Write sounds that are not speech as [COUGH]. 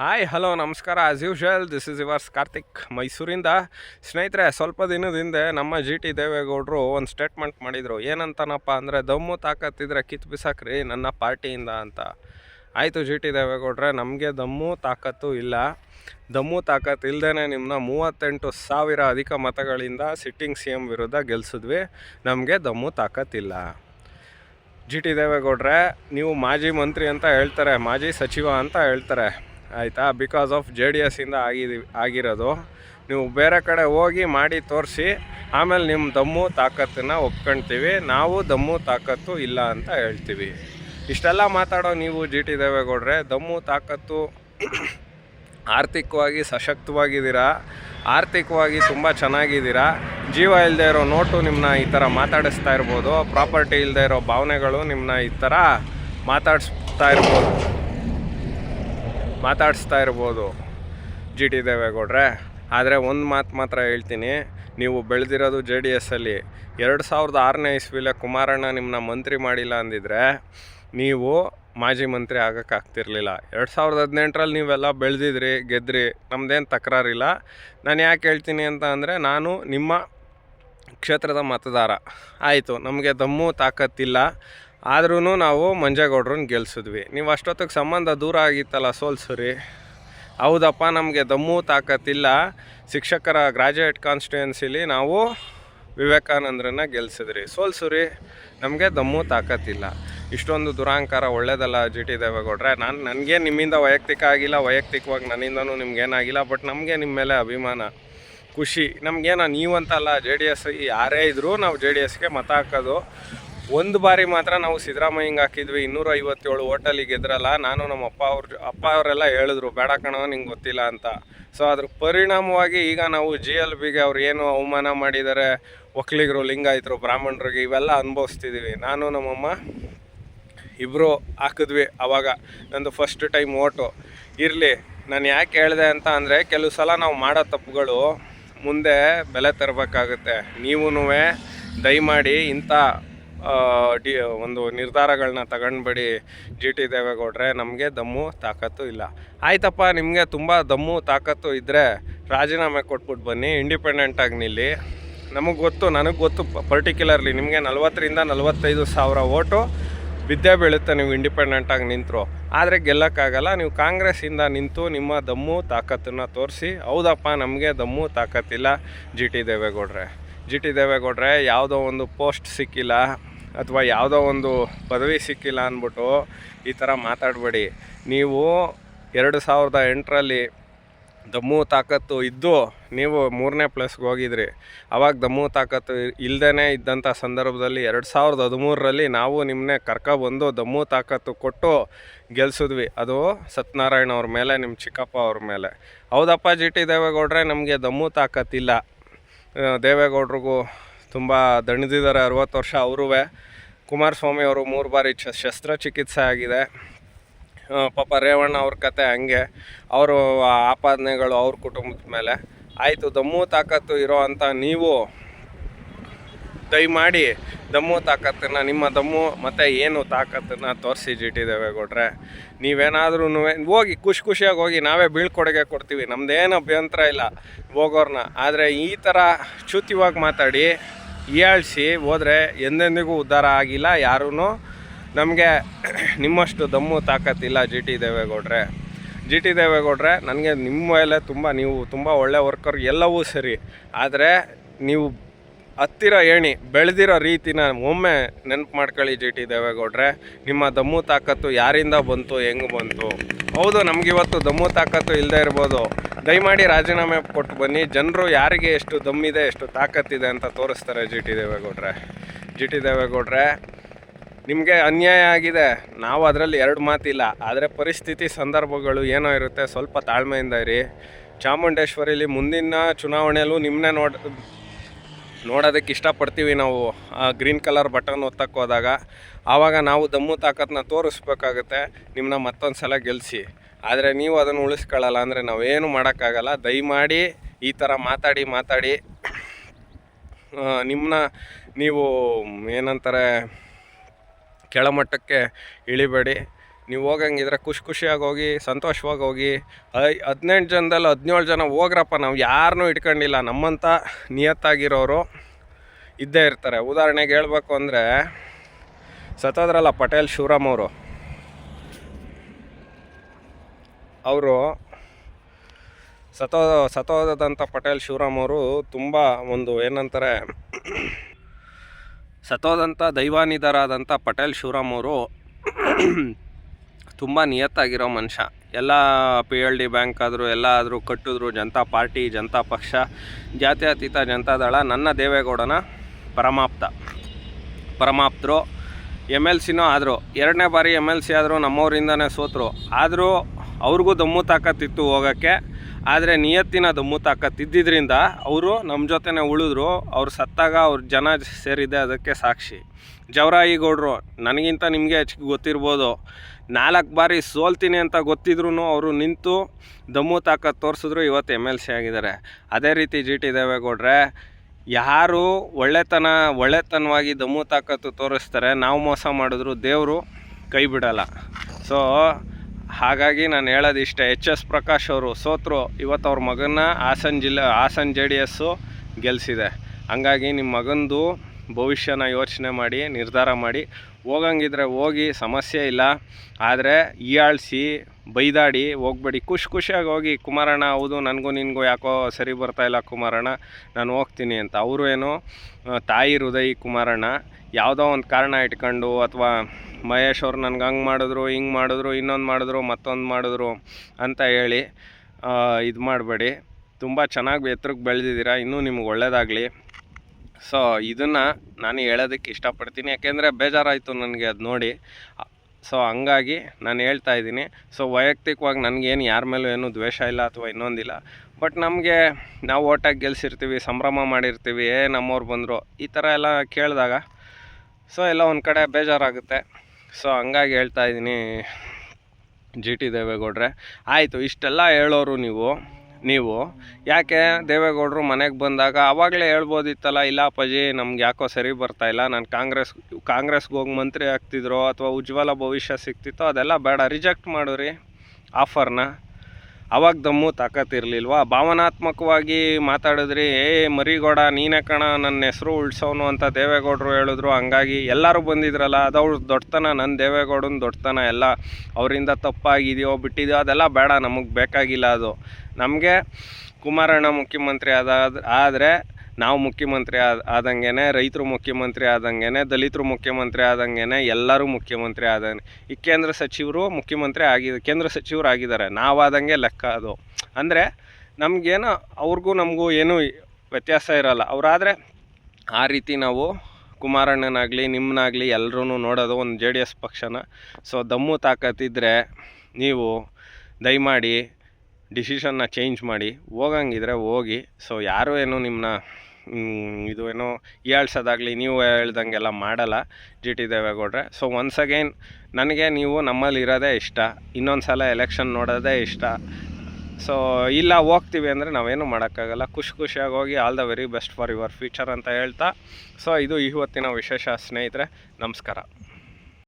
Hi hello ನಮಸ್ಕಾರ. As usual this is yours Karthik ಮೈಸೂರಿಂದ ಸ್ನೇಹಿತರೆ, ಸ್ವಲ್ಪ ದಿನದ ಹಿಂದೆ ನಮ್ಮ ಜಿ ಟಿ ದೇವೇಗೌಡರು ಒಂದು ಸ್ಟೇಟ್ಮೆಂಟ್ ಮಾಡಿದರು. ಏನಂತಾನಪ್ಪ ಅಂದರೆ, ದಮ್ಮು ತಾಕತ್ತಿದ್ರೆ ಕಿತ್ತು ಬಿಸಾಕ್ರಿ ನನ್ನ ಪಾರ್ಟಿಯಿಂದ ಅಂತ. ಆಯಿತು ಜಿ ಟಿ ದೇವೇಗೌಡ್ರೆ ನಮಗೆ ದಮ್ಮು ತಾಕತ್ತು ಇಲ್ಲ. ದಮ್ಮು ತಾಕತ್ತು ಇಲ್ಲದೇ ನಿಮ್ಮನ್ನ ಮೂವತ್ತೆಂಟು ಸಾವಿರ ಅಧಿಕ ಮತಗಳಿಂದ ಸಿಟ್ಟಿಂಗ್ ಸಿ ಎಂ ವಿರುದ್ಧ ಗೆಲ್ಸಿದ್ವಿ. ನಮಗೆ ದಮ್ಮು ತಾಕತ್ತಿಲ್ಲ. ಜಿ ಟಿ ದೇವೇಗೌಡ್ರೆ ನೀವು ಮಾಜಿ ಮಂತ್ರಿ ಅಂತ ಹೇಳ್ತಾರೆ, ಮಾಜಿ ಸಚಿವ ಅಂತ ಹೇಳ್ತಾರೆ. ಆಯಿತಾ? ಬಿಕಾಸ್ ಆಫ್ ಜೆ ಡಿ ಎಸ್ಸಿಂದ ಆಗಿದ್ದೀವಿ ಆಗಿರೋದು. ನೀವು ಬೇರೆ ಕಡೆ ಹೋಗಿ ಮಾಡಿ ತೋರಿಸಿ, ಆಮೇಲೆ ನಿಮ್ಮ ದಮ್ಮು ತಾಕತ್ತನ್ನು ಒಪ್ಕೊಳ್ತೀವಿ ನಾವು ದಮ್ಮು ತಾಕತ್ತು ಇಲ್ಲ ಅಂತ ಹೇಳ್ತೀವಿ. ಇಷ್ಟೆಲ್ಲ ಮಾತಾಡೋ ನೀವು ಜಿ ಟಿ ದೇವೇಗೌಡ್ರೆ, ದಮ್ಮು ತಾಕತ್ತು [COUGHS] ಆರ್ಥಿಕವಾಗಿ ಸಶಕ್ತವಾಗಿದ್ದೀರಾ? ಆರ್ಥಿಕವಾಗಿ ತುಂಬ ಚೆನ್ನಾಗಿದ್ದೀರಾ? ಜೀವ ಇಲ್ಲದೆ ಇರೋ ನೋಟು ನಿಮ್ಮನ್ನ ಈ ಥರ ಮಾತಾಡಿಸ್ತಾ ಇರ್ಬೋದು. ಪ್ರಾಪರ್ಟಿ ಇಲ್ಲದೆ ಇರೋ ಭಾವನೆಗಳು ನಿಮ್ಮನ್ನ ಈ ಥರ ಮಾತಾಡಿಸ್ತಾ ಇರ್ಬೋದು. ಮಾತಾಡಿಸ್ತಾ ಇರ್ಬೋದು ಜಿ ಟಿ ದೇವೇಗೌಡ್ರೆ. ಆದರೆ ಒಂದು ಮಾತು ಮಾತ್ರ ಹೇಳ್ತೀನಿ. ನೀವು ಬೆಳೆದಿರೋದು ಜೆ ಡಿ ಎಸ್ಸಲ್ಲಿ ಎರಡು ಸಾವಿರದ ಆರನೇ ಇಸ್ವಿಲೇ ಕುಮಾರಣ್ಣ ನಿಮ್ಮನ್ನ ಮಂತ್ರಿ ಮಾಡಿಲ್ಲ ಅಂದಿದ್ರೆ ನೀವು ಮಾಜಿ ಮಂತ್ರಿ ಆಗೋಕ್ಕಾಗ್ತಿರ್ಲಿಲ್ಲ ಎರಡು ಸಾವಿರದ ಹದಿನೆಂಟರಲ್ಲಿ ನೀವೆಲ್ಲ ಬೆಳೆದಿದ್ರಿ, ಗೆದ್ರಿ ನಮ್ಮದೇನು ತಕರಾರಿಲ್ಲ. ನಾನು ಯಾಕೆ ಹೇಳ್ತೀನಿ ಅಂತ ಅಂದರೆ ನಾನು ನಿಮ್ಮ ಕ್ಷೇತ್ರದ ಮತದಾರ. ಆಯಿತು, ನಮಗೆ ದಮ್ಮು ತಾಕತ್ತಿಲ್ಲ. ಆದ್ರೂ ನಾವು ಮಂಜೇಗೌಡ್ರನ್ನ ಗೆಲ್ಸಿದ್ವಿ. ನೀವು ಅಷ್ಟೊತ್ತಿಗೆ ಸಂಬಂಧ ದೂರ ಆಗಿತ್ತಲ್ಲ ಸೋಲ್ಸುರಿ ಹೌದಪ್ಪ, ನಮಗೆ ದಮ್ಮು ತಾಕತ್ತಿಲ್ಲ. ಶಿಕ್ಷಕರ ಗ್ರಾಜುಯೇಟ್ ಕಾನ್ಸ್ಟಿಟ್ಯೂನ್ಸಿಲಿ ನಾವು ವಿವೇಕಾನಂದ್ರನ್ನ ಗೆಲ್ಸಿದ್ರಿ. ಸೋಲ್ಸುರಿ ನಮಗೆ ದಮ್ಮು ತಾಕತ್ತಿಲ್ಲ. ಇಷ್ಟೊಂದು ದುರಾಂಕಾರ ಒಳ್ಳೇದಲ್ಲ ಜಿ ಟಿ ದೇವೇಗೌಡ್ರೆ. ನಾನು, ನನಗೆ ನಿಮ್ಮಿಂದ ವೈಯಕ್ತಿಕ ಆಗಿಲ್ಲ, ವೈಯಕ್ತಿಕವಾಗಿ ನನ್ನಿಂದನೂ ನಿಮ್ಗೇನಾಗಿಲ್ಲ ಬಟ್ ನಮಗೆ ನಿಮ್ಮ ಮೇಲೆ ಅಭಿಮಾನ, ಖುಷಿ. ನಮಗೇನ ನೀವಂತಲ್ಲ ಜೆ ಡಿ ಎಸ್ ಯಾರೇ ಇದ್ದರೂ ನಾವು ಜೆ ಡಿ ಎಸ್ಗೆ ಮತ ಹಾಕೋದು. ಒಂದು ಬಾರಿ ಮಾತ್ರ ನಾವು ಸಿದ್ದರಾಮಯ್ಯಂಗೆ ಹಾಕಿದ್ವಿ. ಇನ್ನೂರ ಐವತ್ತೇಳು ಓಟಲ್ಲಿ ಗೆದ್ರಲ್ಲ. ನಾನು ನಮ್ಮ ಅಪ್ಪ ಅವ್ರ ಅಪ್ಪ ಅವರೆಲ್ಲ ಹೇಳಿದ್ರು, ಬೇಡ ಕಣೋ, ನಿಂಗೆ ಗೊತ್ತಿಲ್ಲ ಅಂತ. ಸೊ ಅದ್ರ ಪರಿಣಾಮವಾಗಿ ಈಗ ನಾವು ಜಿ ಎಲ್ ಬಿಗೆ ಅವ್ರು ಏನು ಅವಮಾನ ಮಾಡಿದ್ದಾರೆ ಒಕ್ಕಲಿಗರು ಲಿಂಗಾಯಿತರು, ಬ್ರಾಹ್ಮಣರಿಗೆ ಇವೆಲ್ಲ ಅನುಭವಿಸ್ತಿದ್ದೀವಿ ನಾನು, ನಮ್ಮಮ್ಮ ಇಬ್ಬರು ಹಾಕಿದ್ವಿ ಆವಾಗ ನಂದು ಫಸ್ಟ್ ಟೈಮ್ ಓಟು. ಇರಲಿ, ನಾನು ಯಾಕೆ ಹೇಳಿದೆ ಅಂತ ಅಂದರೆ, ಕೆಲವು ಸಲ ನಾವು ಮಾಡೋ ತಪ್ಪುಗಳು ಮುಂದೆ ಬೆಲೆ ತರಬೇಕಾಗುತ್ತೆ. ನೀವೂ ದಯಮಾಡಿ ಇಂಥ ಡಿ, ಒಂದು ನಿರ್ಧಾರಗಳನ್ನ ತಗೊಂಡ್ಬಿಡಿ ಜಿ ಟಿ ದೇವೇಗೌಡ್ರೆ, ನಮಗೆ ದಮ್ಮು, ತಾಕತ್ತು ಇಲ್ಲ. ಆಯ್ತಪ್ಪ, ನಿಮಗೆ ತುಂಬ ದಮ್ಮು, ತಾಕತ್ತು ಇದ್ದರೆ ರಾಜೀನಾಮೆ ಕೊಟ್ಬಿಟ್ಟು ಬನ್ನಿ ಇಂಡಿಪೆಂಡೆಂಟಾಗಿ ನಿಲ್ಲಿ. ನಮಗೆ ಗೊತ್ತು, ನನಗೆ ಗೊತ್ತು ಪರ್ಟಿಕ್ಯುಲರ್ಲಿ ನಿಮಗೆ ನಲ್ವತ್ತರಿಂದ ನಲವತ್ತೈದು ಸಾವಿರ ಓಟು ಬಿದ್ದೇ ಬೀಳುತ್ತೆ ನೀವು ಇಂಡಿಪೆಂಡೆಂಟಾಗಿ ನಿಂತರು. ಆದರೆ ಗೆಲ್ಲೋಕ್ಕಾಗಲ್ಲ, ನೀವು ಕಾಂಗ್ರೆಸ್ಸಿಂದ ನಿಂತು ನಿಮ್ಮ ದಮ್ಮು, ತಾಕತ್ತನ್ನು ತೋರಿಸಿ. ಹೌದಪ್ಪ, ನಮಗೆ ದಮ್ಮು, ತಾಕತ್ತಿಲ್ಲ ಜಿ ಟಿ ದೇವೇಗೌಡ್ರೆ. ಜಿ ಟಿ ದೇವೇಗೌಡ್ರೆ, ಯಾವುದೋ ಒಂದು ಪೋಸ್ಟ್ ಸಿಕ್ಕಿಲ್ಲ. ಅಥವಾ ಯಾವುದೋ ಒಂದು ಪದವಿ ಸಿಕ್ಕಿಲ್ಲ ಅಂದ್ಬಿಟ್ಟು ಈ ಥರ ಮಾತಾಡಬೇಡಿ. ನೀವು ಎರಡು ಸಾವಿರದ ಎಂಟರಲ್ಲಿ ದಮ್ಮು ತಾಕತ್ತು ಇದ್ದು ನೀವು ಮೂರನೇ ಪ್ಲೇಸ್ಗೆ ಹೋಗಿದ್ರಿ. ಅವಾಗ ದಮ್ಮು ತಾಕತ್ತು ಇಲ್ಲದೇ ಇದ್ದಂಥ ಸಂದರ್ಭದಲ್ಲಿ ಎರಡು ಸಾವಿರದ ಹದಿಮೂರರಲ್ಲಿ ನಾವು ನಿಮ್ಮನ್ನೇ ಕರ್ಕೊಬಂದು ದಮ್ಮು ತಾಕತ್ತು ಕೊಟ್ಟು ಗೆಲ್ಸಿದ್ವಿ. ಅದು ಸತ್ಯನಾರಾಯಣ ಅವ್ರ ಮೇಲೆ, ನಿಮ್ಮ ಚಿಕ್ಕಪ್ಪ ಅವ್ರ ಮೇಲೆ. ಹೌದಪ್ಪ ಜಿ ಟಿ ದೇವೇಗೌಡ್ರೆ, ನಮಗೆ ದಮ್ಮು ತಾಕತ್ತಿಲ್ಲ. ದೇವೇಗೌಡ್ರಿಗೂ ತುಂಬ ದಣಿದಿದ್ದಾರೆ ಅರುವತ್ತು ವರ್ಷ ಅವರೂ ಕುಮಾರಸ್ವಾಮಿ ಅವರು ಮೂರು ಬಾರಿ ಶಸ್ತ್ರಚಿಕಿತ್ಸೆ ಆಗಿದೆ. ಪಾಪ ರೇವಣ್ಣ ಅವ್ರ ಕತೆ ಹಂಗೆ. ಅವರು ಆಪಾದನೆಗಳು ಅವ್ರ ಕುಟುಂಬದ ಮೇಲೆ. ಆಯಿತು, ದಮ್ಮು ತಾಕತ್ತು ಇರೋ ಅಂತ ನೀವು ದಯಮಾಡಿ ದಮ್ಮು ತಾಕತ್ತನ್ನು, ನಿಮ್ಮ ದಮ್ಮು ಮತ್ತು ಏನು ತಾಕತ್ತನ್ನು ತೋರಿಸಿ ದೇವೇಗೌಡ್ರೆ ನೀವೇನಾದ್ರೂ ಹೋಗಿ, ಖುಷಿ ಖುಷಿಯಾಗಿ ಹೋಗಿ, ನಾವೇ ಬೀಳ್ಕೊಡುಗೆ ಕೊಡ್ತೀವಿ. ನಮ್ಮದೇನು ಅಭ್ಯಂತರ ಇಲ್ಲ ಹೋಗೋರ್ನ. ಆದರೆ ಈ ಥರ ಚ್ಯುತಿವಾಗಿ ಮಾತಾಡಿ ಹೀಯಾಳಿಸಿ ಹೋದರೆ ಎಂದೆಂದಿಗೂ ಉದ್ಧಾರ ಆಗಿಲ್ಲ ಯಾರೂ ನಮಗೆ ನಿಮ್ಮಷ್ಟು ದಮ್ಮು ತಾಕತ್ತಿಲ್ಲ ಜಿ ಟಿ ದೇವೇಗೌಡ್ರೆ. ಜಿ ಟಿ ದೇವೇಗೌಡ್ರೆ, ನನಗೆ ನಿಮ್ಮ ಮೇಲೆ ತುಂಬ ನೀವು ತುಂಬ ಒಳ್ಳೆ ವರ್ಕರ್ ಎಲ್ಲವೂ ಸರಿ. ಆದರೆ ನೀವು ಹತ್ತಿರ ಏಣಿ ಬೆಳೆದಿರೋ ರೀತಿನ ಒಮ್ಮೆ ನೆನಪು ಮಾಡ್ಕೊಳ್ಳಿ ಜಿ ಟಿ ದೇವೇಗೌಡ್ರೆ. ನಿಮ್ಮ ದಮ್ಮು ತಾಕತ್ತು ಯಾರಿಂದ ಬಂತು, ಹೆಂಗೆ ಬಂತು? ಹೌದು, ನಮಗಿವತ್ತು ದಮ್ಮು ತಾಕತ್ತು ಇಲ್ಲದೆ ಇರ್ಬೋದು. ದಯಮಾಡಿ ರಾಜೀನಾಮೆ ಕೊಟ್ಟು ಬನ್ನಿ. ಜನರು ಯಾರಿಗೆ ಎಷ್ಟು ದಮ್ಮಿದೆ, ಎಷ್ಟು ತಾಕತ್ತಿದೆ ಅಂತ ತೋರಿಸ್ತಾರೆ ಜಿ ಟಿ ದೇವೇಗೌಡ್ರೆ. ಜಿ ಟಿ ದೇವೇಗೌಡ್ರೆ, ನಿಮಗೆ ಅನ್ಯಾಯ ಆಗಿದೆ. ನಾವು ಅದರಲ್ಲಿ ಎರಡು ಮಾತಿಲ್ಲ. ಆದರೆ ಪರಿಸ್ಥಿತಿ ಸಂದರ್ಭಗಳು ಏನೋ ಇರುತ್ತೆ. ಸ್ವಲ್ಪ ತಾಳ್ಮೆಯಿಂದ ಇರಿ. ಚಾಮುಂಡೇಶ್ವರಿಲಿ ಮುಂದಿನ ಚುನಾವಣೆಯಲ್ಲೂ ನಿಮ್ಮನ್ನೇ ನೋಡ್ ನೋಡೋದಕ್ಕೆ ಇಷ್ಟಪಡ್ತೀವಿ ನಾವು ಗ್ರೀನ್ ಕಲರ್ ಬಟನ್ ಒತ್ತಕ್ಕೆ ಹೋದಾಗ. ಆವಾಗ ನಾವು ದಮ್ಮು ತಾಕತ್ತನ್ನ ತೋರಿಸ್ಬೇಕಾಗುತ್ತೆ ನಿಮ್ಮನ್ನ ಮತ್ತೊಂದು ಸಲ ಗೆಲ್ಲಿಸಿ ಆದರೆ ನೀವು ಅದನ್ನು ಉಳಿಸ್ಕೊಳ್ಳಲ್ಲ ಅಂದರೆ ನಾವೇನು ಮಾಡೋಕ್ಕಾಗಲ್ಲ. ದಯಮಾಡಿ ಈ ಥರ ಮಾತಾಡಿ ಮಾತಾಡಿ. ನಿಮ್ಮನ್ನ ನೀವು ಏನಂತಾರೆ, ಕೆಳಮಟ್ಟಕ್ಕೆ ಇಳಿಬೇಡಿ. ನೀವು ಹೋಗಂಗಿದ್ರೆ ಖುಷಿ ಖುಷಿಯಾಗಿ ಹೋಗಿ, ಸಂತೋಷವಾಗಿ ಹೋಗಿ. ಹದಿನೆಂಟು ಜನದಲ್ಲಿ ಹದಿನೇಳು ಜನ ಹೋಗ್ರಪ್ಪ, ನಾವು ಯಾರನ್ನೂ ಇಟ್ಕೊಂಡಿಲ್ಲ. ನಮ್ಮಂಥ ನಿಯತ್ತಾಗಿರೋರು ಇದ್ದೇ ಇರ್ತಾರೆ. ಉದಾಹರಣೆಗೆ ಹೇಳ್ಬೇಕು ಅಂದರೆ, ಸತ್ತೋದ್ರಲ್ಲ ಪಟೇಲ್ ಶಿವರಾಮ್ ಅವರು. ಅವರು ಸತೋ ಸತೋದಂಥ ಪಟೇಲ್ ಶಿವರಾಮ್ ಅವರು ತುಂಬ ಒಂದು ಏನಂತಾರೆ ಸತೋದಂಥ ದೈವಾನಿಧರಾದಂಥ ಪಟೇಲ್ ಶಿವರಾಮ್ ಅವರು ತುಂಬ ನಿಯತ್ತಾಗಿರೋ ಮನುಷ್ಯ. ಎಲ್ಲ ಪಿ ಎಲ್ ಡಿ ಬ್ಯಾಂಕ್ ಆದರೂ, ಎಲ್ಲ ಆದರೂ ಕಟ್ಟಿದ್ರು, ಜನತಾ ಪಾರ್ಟಿ, ಜನತಾ ಪಕ್ಷ, ಜಾತ್ಯತೀತ ಜನತಾದಳ ನನ್ನ ದೇವೇಗೌಡನ ಪರಮಾಪ್ತ. ಪರಮಾಪ್ತರು ಎಂ ಎಲ್ ಸಿನೂ ಆದರು, ಎರಡನೇ ಬಾರಿ ಎಂ ಎಲ್ ಸಿ ಆದರೂ ನಮ್ಮವರಿಂದನೇ ಸೋತರು. ಆದರೂ ಅವ್ರಿಗೂ ದಮ್ಮು ತಾಕತ್ತಿತ್ತು ಹೋಗೋಕ್ಕೆ. ಆದರೆ ನಿಯತ್ತಿನ ದಮ್ಮು ತಾಕತ್ತಿದ್ದರಿಂದ ಅವರು ನಮ್ಮ ಜೊತೆನೇ ಉಳಿದ್ರು. ಅವ್ರು ಸತ್ತಾಗ ಅವ್ರ ಜನ ಸೇರಿದೆ ಅದಕ್ಕೆ ಸಾಕ್ಷಿ. ಜವರಾಯಿ ಗೌಡ್ರು ನನಗಿಂತ ನಿಮಗೆ ಹೆಚ್ಚಿಗೆ ಗೊತ್ತಿರ್ಬೋದು. ನಾಲ್ಕು ಬಾರಿ ಸೋಲ್ತೀನಿ ಅಂತ ಗೊತ್ತಿದ್ರು ಅವರು ನಿಂತು ದಮ್ಮು ತಾಕತ್ತು ತೋರಿಸಿದ್ರು ಇವತ್ತು ಎಂ ಎಲ್ ಸಿ ಆಗಿದ್ದಾರೆ. ಅದೇ ರೀತಿ ಜಿ ಟಿ ದೇವೇಗೌಡ್ರೆ, ಯಾರು ಒಳ್ಳೆತನ, ಒಳ್ಳೆತನವಾಗಿ ದಮ್ಮು ತಾಕತ್ತು ತೋರಿಸ್ತಾರೆ, ನಾವು ಮೋಸ ಮಾಡಿದ್ರು ದೇವರು ಕೈ ಬಿಡಲ್ಲ. ಸೊ ಹಾಗಾಗಿ ನಾನು ಹೇಳೋದು ಇಷ್ಟ, ಎಚ್ ಎಸ್ ಪ್ರಕಾಶ್ ಅವರು ಸೋತರು, ಇವತ್ತು ಅವ್ರ ಮಗನ ಹಾಸನ ಜಿಲ್ಲೆ, ಹಾಸನ ಜೆ ಡಿ ಎಸ್ಸು ಗೆಲ್ಲಿಸಿದೆ ಹಂಗಾಗಿ ನಿಮ್ಮ ಮಗಂದು ಭವಿಷ್ಯನ ಯೋಚನೆ ಮಾಡಿ, ನಿರ್ಧಾರ ಮಾಡಿ, ಹೋಗಂಗಿದ್ರೆ ಹೋಗಿ, ಸಮಸ್ಯೆ ಇಲ್ಲ. ಆದರೆ ಈಯಾಳಿಸಿ, ಬೈದಾಡಿ, ಹೋಗ್ಬೇಡಿ. ಖುಷಿ ಖುಷಿಯಾಗಿ ಹೋಗಿ, ಕುಮಾರಣ್ಣ, ಹೌದು, ನನಗೂ ನಿನಗೂ ಯಾಕೋ ಸರಿ ಬರ್ತಾ ಇಲ್ಲ ಕುಮಾರಣ್ಣ, ನಾನು ಹೋಗ್ತೀನಿ ಅಂತ. ಅವರು ಏನು ತಾಯಿ ಹೃದಯಿ ಕುಮಾರಣ್ಣ, ಯಾವುದೋ ಒಂದು ಕಾರಣ ಇಟ್ಕೊಂಡು ಅಥವಾ ಮಹೇಶ್ ಅವ್ರು ನನಗೆ ಹಂಗೆ ಮಾಡಿದ್ರು, ಹಿಂಗೆ ಮಾಡಿದ್ರು, ಇನ್ನೊಂದು ಮಾಡಿದ್ರು, ಮತ್ತೊಂದು ಮಾಡಿದ್ರು ಅಂತ ಹೇಳಿ ಇದು ಮಾಡಬೇಡಿ. ತುಂಬ ಚೆನ್ನಾಗಿ ಎತ್ತರಕ್ಕೆ ಬೆಳೆದಿದ್ದೀರಾ, ಇನ್ನೂ ನಿಮ್ಗೆ ಒಳ್ಳೆಯದಾಗಲಿ ಸೊ ಇದನ್ನು ನಾನು ಹೇಳೋದಕ್ಕೆ ಇಷ್ಟಪಡ್ತೀನಿ. ಯಾಕೆಂದರೆ ಬೇಜಾರಾಯಿತು ನನಗೆ ಅದು ನೋಡಿ. ಸೊ ಹಂಗಾಗಿ ನಾನು ಹೇಳ್ತಾ ಇದ್ದೀನಿ. ಸೊ ವೈಯಕ್ತಿಕವಾಗಿ ನನಗೇನು ಯಾರ ಮೇಲೂ ಏನೂ ದ್ವೇಷ ಇಲ್ಲ ಅಥವಾ ಇನ್ನೊಂದಿಲ್ಲ. ಬಟ್ ನಮಗೆ ನಾವು ಓಟಾಗಿ ಗೆಲ್ಸಿರ್ತೀವಿ, ಸಂಭ್ರಮ ಮಾಡಿರ್ತೀವಿ, ಏ ನಮ್ಮವ್ರು ಬಂದರು, ಈ ಥರ ಎಲ್ಲ ಕೇಳಿದಾಗ ಸೊ ಎಲ್ಲ ಒಂದು ಕಡೆ ಬೇಜಾರಾಗುತ್ತೆ. ಸೊ ಹಂಗಾಗಿ ಹೇಳ್ತಾ ಇದ್ದೀನಿ. ಜಿ ಟಿ ದೇವೇಗೌಡ್ರೆ. ಆಯಿತು, ಇಷ್ಟೆಲ್ಲ ಹೇಳೋರು ನೀವು. ನೀವು. ಯಾಕೆ ದೇವೇಗೌಡರು ಮನೆಗೆ ಬಂದಾಗ ಆವಾಗಲೇ ಹೇಳ್ಬೋದಿತ್ತಲ್ಲ, ಇಲ್ಲ ಅಪ್ಪಾಜಿ, ನಮ್ಗೆ ಯಾಕೋ ಸರಿ ಬರ್ತಾ ಇಲ್ಲ, ನಾನು ಕಾಂಗ್ರೆಸ್, ಕಾಂಗ್ರೆಸ್ಗೆ ಹೋಗಿ ಮಂತ್ರಿ ಆಗ್ತಿದ್ರೋ ಅಥವಾ ಉಜ್ವಲ ಭವಿಷ್ಯ ಸಿಗ್ತಿತ್ತೋ ಅದೆಲ್ಲ ಬೇಡ, ರಿಜೆಕ್ಟ್ ಮಾಡಿರಿ ಆಫರ್ನ. ಅವಾಗ ದಮ್ಮು ತಾಕತ್ತಿರಲಿಲ್ವ ಭಾವನಾತ್ಮಕವಾಗಿ ಮಾತಾಡಿದ್ರಿ, ಏ, ಮರಿಗೌಡ, ನೀನೇ ಕಣ ನನ್ನ ಹೆಸರು ಉಳ್ಸೋನು ಅಂತ ದೇವೇಗೌಡರು ಹೇಳಿದ್ರು. ಹಂಗಾಗಿ ಎಲ್ಲರೂ ಬಂದಿದ್ರಲ್ಲ, ಅದು ಅವ್ರ ದೊಡ್ಡತನ ನನ್ನ ದೇವೇಗೌಡನ ದೊಡ್ಡತನ ಎಲ್ಲ. ಅವರಿಂದ ತಪ್ಪಾಗಿದೆಯೋ, ಬಿಟ್ಟಿದೆಯೋ, ಅದೆಲ್ಲ ಬೇಡ, ನಮಗೆ ಬೇಕಾಗಿಲ್ಲ ಅದು. ನಮಗೆ ಕುಮಾರಣ್ಣ ಮುಖ್ಯಮಂತ್ರಿ ಆದ, ಆದರೆ ನಾವು ಮುಖ್ಯಮಂತ್ರಿ ಆದ ರೈತರು ಮುಖ್ಯಮಂತ್ರಿ ಆದಂಗೆ ದಲಿತರು ಮುಖ್ಯಮಂತ್ರಿ ಆದಂಗೆನೆ, ಎಲ್ಲರೂ ಮುಖ್ಯಮಂತ್ರಿ ಆದಂಗೆ, ಈ ಕೇಂದ್ರ ಸಚಿವರು ಮುಖ್ಯಮಂತ್ರಿ ಆಗಿ ಕೇಂದ್ರ ಸಚಿವರು ಆಗಿದ್ದಾರೆ. ನಾವಾದಂಗೆ ಲೆಕ್ಕ ಅದು. ಅಂದರೆ ನಮಗೇನು, ಅವ್ರಿಗೂ ನಮಗೂ ಏನೂ ವ್ಯತ್ಯಾಸ ಇರಲ್ಲ. ಅವರಾದರೆ ಆ ರೀತಿ ನಾವು ಕುಮಾರಣ್ಣನಾಗಲಿ ನಿಮ್ಮನ್ನಾಗಲಿ ಎಲ್ಲರೂ ನೋಡೋದು ಒಂದು ಜೆ ಡಿ ಎಸ್ ಪಕ್ಷನ. ಸೊ ದಮ್ಮು ತಾಕತ್ತಿದ್ದರೆ ನೀವು ದಯಮಾಡಿ, ಡಿಸಿಷನ್ನ ಚೇಂಜ್ ಮಾಡಿ, ಹೋಗಂಗಿದ್ರೆ ಹೋಗಿ. ಸೊ ಯಾರೂ ಏನು ನಿಮ್ಮನ್ನ ಇದು ಏನೋ ಏಳ್ಸೋದಾಗಲಿ ನೀವು ಹೇಳ್ದಂಗೆಲ್ಲ ಮಾಡಲ್ಲ, ಜಿ ಟಿ ದೇವೇಗೌಡ್ರೆ. ಸೊ ಒನ್ಸ್ ಅಗೇನ್ ನನಗೆ ನೀವು ನಮ್ಮಲ್ಲಿ ಇರೋದೇ ಇಷ್ಟ. ಇನ್ನೊಂದು ಸಲ ಎಲೆಕ್ಷನ್ ನೋಡೋದೇ ಇಷ್ಟ. ಸೊ ಇಲ್ಲ, ಹೋಗ್ತೀವಿ ಅಂದರೆ ನಾವೇನು ಮಾಡೋಕ್ಕಾಗಲ್ಲ. ಖುಷಿ ಖುಷಿಯಾಗಿ ಹೋಗಿ all the very best for your future ಅಂತ ಹೇಳ್ತಾ. ಸೊ ಇದು ಇವತ್ತಿನ ವಿಶೇಷ ಸ್ನೇಹಿತರೆ, ನಮಸ್ಕಾರ.